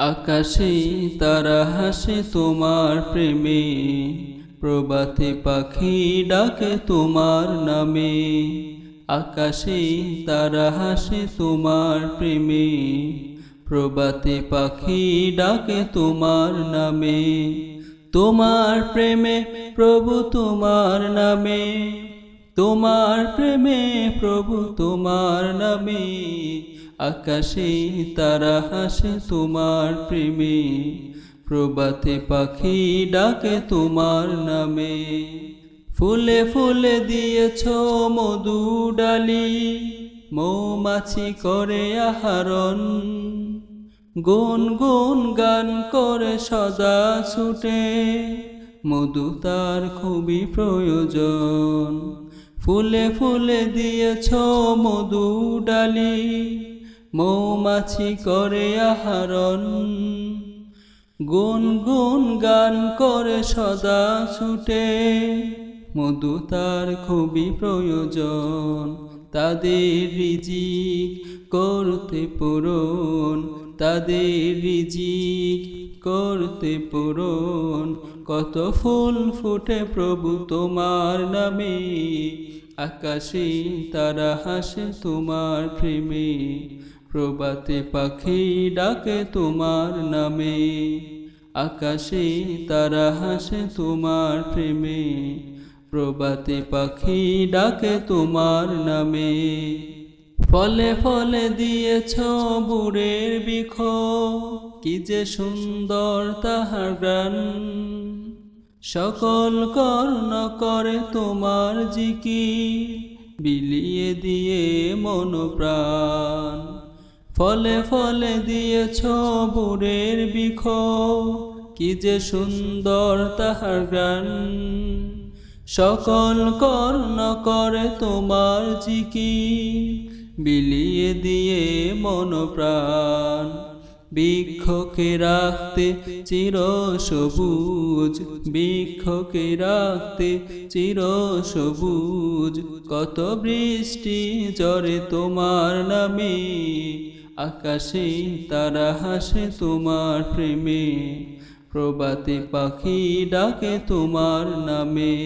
আকাশে তারা হাসে তোমার প্রেমে প্রবাতে পাখি ডাকে তোমার নামে। আকাশে তারা হাসে তোমার প্রেমে প্রবাতে পাখি ডাকে তোমার নামে। তোমার প্রেমে প্রভু তোমার নামে, তোমার প্রেমে প্রভু তোমার নামে। আকাশে তারা হাসে তোমার প্রেমে প্রবাতে পাখি ডাকে তোমার নামে। ফুলে ফুলে দিয়েছ মধু ডালি, মৌমাছি করে আহরণ। গুন গুন গান করে সদা ছুটে, মধু তার খুবই প্রয়োজন। ফুলে ফুলে দিয়েছ মধু ডালি, মৌমাছি করে আহরণ। গুন গুন গান করে সদা ছুটে, মধু তার খুবই প্রয়োজন। তাদের রিজিক করতে পূরণ তাদের রিজিক করতে পূরণ। কত ফুল ফুটে প্রভু তোমার নামে। আকাশে তারা হাসে তোমার প্রেমে। প্রবাতে পাখি ডাকে তোমার নামে। আকাশে তারা হাসে তোমার প্রেমে। প্রবাতে পাখি ডাকে তোমার নামে। ফলে ফলে দিয়েছ বুড়ের বিখ কি যে সুন্দর তাহার গান সকল কর্ণ করে তোমার জিকি বিলিয়ে দিয়ে মন প্রাণ। ফলে ফলে দিয়েছ বুড়ের বিখ কি যে সুন্দর তাহার গান সকল কর্ণ করে তোমার জিকি বিলিয়ে দিয়ে মন প্রাণ বৃক্ষকে রাখতে চির সবুজ বৃক্ষকে রাখতে চির সবুজ কত বৃষ্টি জরে তোমার নামে, আকাশে তারা হাসে তোমার প্রেমে প্রবাতে পাখি ডাকে তোমার নামে।